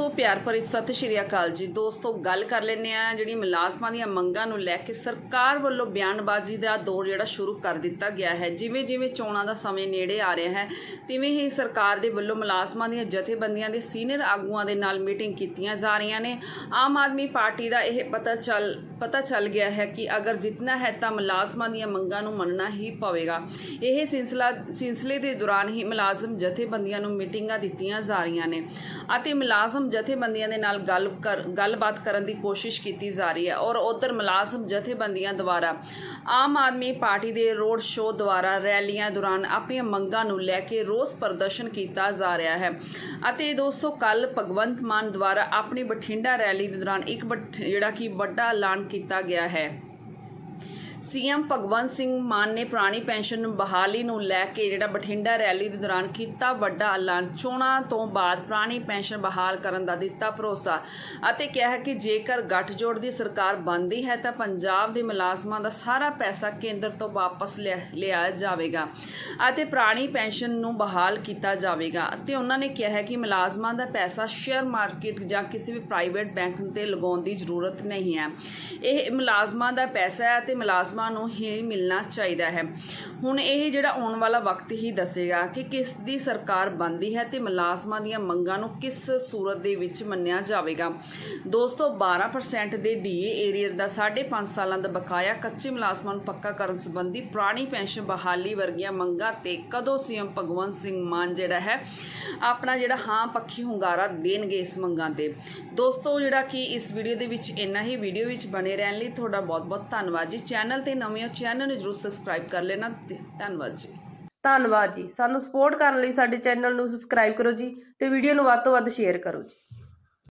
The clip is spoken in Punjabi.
ਦੋਸਤੋ, ਪਿਆਰ ਭਰੀ ਸਤਿ ਸ਼੍ਰੀ ਅਕਾਲ ਜੀ। ਦੋਸਤੋ, ਗੱਲ ਕਰ ਲੈਂਦੇ ਆ ਜਿਹੜੀ ਮੁਲਾਜ਼ਮਾਂ ਦੀਆਂ ਮੰਗਾਂ ਨੂੰ ਲੈ ਕੇ ਸਰਕਾਰ ਵੱਲੋਂ ਬਿਆਨਬਾਜ਼ੀ ਦਾ ਦੌਰ ਜਿਹੜਾ ਸ਼ੁਰੂ ਕਰ ਦਿੱਤਾ ਗਿਆ ਹੈ। ਜਿਵੇਂ ਜਿਵੇਂ ਚੋਣਾਂ ਦਾ ਸਮੇਂ ਨੇੜੇ ਆ ਰਿਹਾ ਹੈ, ਤਿਵੇਂ ਹੀ ਸਰਕਾਰ ਦੇ ਵੱਲੋਂ ਮੁਲਾਜ਼ਮਾਂ ਦੀਆਂ ਜਥੇਬੰਦੀਆਂ ਦੇ ਸੀਨੀਅਰ ਆਗੂਆਂ ਦੇ ਨਾਲ ਮੀਟਿੰਗ ਕੀਤੀਆਂ ਜਾ ਰਹੀਆਂ ਨੇ। ਆਮ ਆਦਮੀ ਪਾਰਟੀ ਦਾ ਇਹ ਪਤਾ ਚੱਲ ਪਤਾ ਚੱਲ ਗਿਆ ਹੈ ਕਿ ਅਗਰ ਜਿੱਤਣਾ ਹੈ ਤਾਂ ਮੁਲਾਜ਼ਮਾਂ ਦੀਆਂ ਮੰਗਾਂ ਨੂੰ ਮੰਨਣਾ ਹੀ ਪਵੇਗਾ। ਇਹ ਸਿਲਸਿਲਾ, ਸਿਲਸਿਲੇ ਦੇ ਦੌਰਾਨ ਹੀ ਮੁਲਾਜ਼ਮ ਜਥੇਬੰਦੀਆਂ ਨੂੰ ਮੀਟਿੰਗਾਂ ਦਿੱਤੀਆਂ ਜਾ ਰਹੀਆਂ ਨੇ ਅਤੇ ਮੁਲਾਜ਼ਮ ਜਥੇਬੰਦੀਆਂ ਦੇ ਨਾਲ ਗੱਲ ਕਰ- ਗੱਲਬਾਤ ਕਰਨ ਦੀ ਕੋਸ਼ਿਸ਼ ਕੀਤੀ ਜਾ ਰਹੀ ਹੈ ਔਰ ਉਧਰ ਮੁਲਾਜ਼ਮ ਜਥੇਬੰਦੀਆਂ ਦੁਆਰਾ ਆਮ ਆਦਮੀ ਪਾਰਟੀ ਦੇ ਰੋਡ ਸ਼ੋਅ ਦੁਆਰਾ ਰੈਲੀਆਂ ਦੌਰਾਨ ਆਪਣੀਆਂ ਮੰਗਾਂ ਨੂੰ ਲੈ ਕੇ ਰੋਸ ਪ੍ਰਦਰਸ਼ਨ ਕੀਤਾ ਜਾ ਰਿਹਾ ਹੈ ਅਤੇ ਦੋਸਤੋ ਕੱਲ ਭਗਵੰਤ ਮਾਨ ਦੁਆਰਾ ਆਪਣੀ ਬਠਿੰਡਾ ਰੈਲੀ ਦੇ ਦੌਰਾਨ ਇੱਕ ਬਠ- ਜਿਹੜਾ ਕਿ ਵੱਡਾ ਐਲਾਨ ਕੀਤਾ ਗਿਆ ਹੈ। ਸੀਐਮ ਭਗਵੰਤ ਸਿੰਘ ਮਾਨ ਨੇ ਪੁਰਾਣੀ ਪੈਨਸ਼ਨ ਬਹਾਲੀ ਨੂੰ ਲੈ ਕੇ ਜਿਹੜਾ ਬਠਿੰਡਾ ਰੈਲੀ ਦੇ ਦੌਰਾਨ ਕੀਤਾ ਵੱਡਾ ਐਲਾਨ। ਚੋਣਾਂ ਤੋਂ ਬਾਅਦ ਪੁਰਾਣੀ ਪੈਨਸ਼ਨ ਬਹਾਲ ਕਰਨ ਦਾ ਦਿੱਤਾ ਭਰੋਸਾ ਅਤੇ ਕਿਹਾ ਕਿ ਜੇਕਰ ਗੱਠਜੋੜ ਦੀ ਸਰਕਾਰ ਬਣਦੀ ਹੈ ਤਾਂ ਪੰਜਾਬ ਦੇ ਮੁਲਾਜ਼ਮਾਂ ਦਾ ਸਾਰਾ ਪੈਸਾ ਕੇਂਦਰ ਤੋਂ ਵਾਪਸ ਲਿਆ ਲਿਆ ਜਾਵੇਗਾ ਅਤੇ ਪੁਰਾਣੀ ਪੈਨਸ਼ਨ ਨੂੰ ਬਹਾਲ ਕੀਤਾ ਜਾਵੇਗਾ। ਅਤੇ ਉਹਨਾਂ ਨੇ ਕਿਹਾ ਹੈ ਕਿ ਮੁਲਾਜ਼ਮਾਂ ਦਾ ਪੈਸਾ ਸ਼ੇਅਰ ਮਾਰਕੀਟ ਜਾਂ ਕਿਸੇ ਵੀ ਪ੍ਰਾਈਵੇਟ ਬੈਂਕ ਤੇ ਲਗਾਉਣ ਦੀ ਜ਼ਰੂਰਤ ਨਹੀਂ ਹੈ। ਇਹ ਮੁਲਾਜ਼ਮਾਂ ਦਾ ਪੈਸਾ ਹੈ ਤੇ ਮੁਲਾਜ਼ਮਾਂ ਨੂੰ ਹੀ ਮਿਲਣਾ ਚਾਹੀਦਾ ਹੈ। ਹੁਣ ਇਹ ਜਿਹੜਾ ਆਉਣ ਵਾਲਾ ਵਕਤ ਹੀ ਦੱਸੇਗਾ ਕਿ ਕਿਸ ਦੀ ਸਰਕਾਰ ਬਣਦੀ ਹੈ ਤੇ ਮੁਲਾਜ਼ਮਾਂ ਦੀਆਂ ਮੰਗਾਂ ਨੂੰ ਕਿਸ ਸੂਰਤ ਦੇ ਵਿੱਚ ਮੰਨਿਆ ਜਾਵੇਗਾ। ਦੋਸਤੋ 12% ਦੇ ਡੀਏ ਏਰੀਅਰ ਦਾ 5.5 ਸਾਲਾਂ ਦਾ ਬਕਾਇਆ ਕੱਚੇ ਮੁਲਾਜ਼ਮਾਂ ਨੂੰ ਪੱਕਾ ਕਰਨ ਸੰਬੰਧੀ ਪੁਰਾਣੀ ਪੈਨਸ਼ਨ ਬਹਾਲੀ ਵਰਗੀਆਂ ਮੰਗਾਂ ਤੇ ਕਦੋਂ ਸੀਐਮ ਭਗਵੰਤ ਸਿੰਘ ਮਾਨ ਜਿਹੜਾ ਹੈ, ਆਪਣਾ ਜਿਹੜਾ ਹਾਂ ਪੱਖੀ ਹੁੰਗਾਰਾ ਦੇਣਗੇ ਇਸ ਮੰਗਾਂ ਤੇ। ਦੋਸਤੋ, ਜਿਹੜਾ ਕਿ ਇਸ ਵੀਡੀਓ ਦੇ ਵਿੱਚ ਇੰਨਾ ਹੀ। ਵੀਡੀਓ ਵਿੱਚ ਬਣੇ ਰਹਿਣ ਲਈ ਤੁਹਾਡਾ ਬਹੁਤ ਬਹੁਤ ਧੰਨਵਾਦ ਜੀ। ਚੈਨਲ ਤੇ ਨਵੇਂ ਚੈਨਲ ਨੂੰ ਜਰੂਰ ਸਬਸਕ੍ਰਾਈਬ ਕਰ ਲੈਣਾ ਧੰਨਵਾਦ ਜੀ। ਧੰਨਵਾਦ ਜੀ। ਸਾਨੂੰ ਸਪੋਰਟ ਕਰਨ ਲਈ ਸਾਡੇ ਚੈਨਲ ਨੂੰ ਸਬਸਕ੍ਰਾਈਬ ਕਰੋ ਜੀ ਤੇ ਵੀਡੀਓ ਨੂੰ ਵੱਧ ਤੋਂ ਵੱਧ ਸ਼ੇਅਰ ਕਰੋ ਜੀ।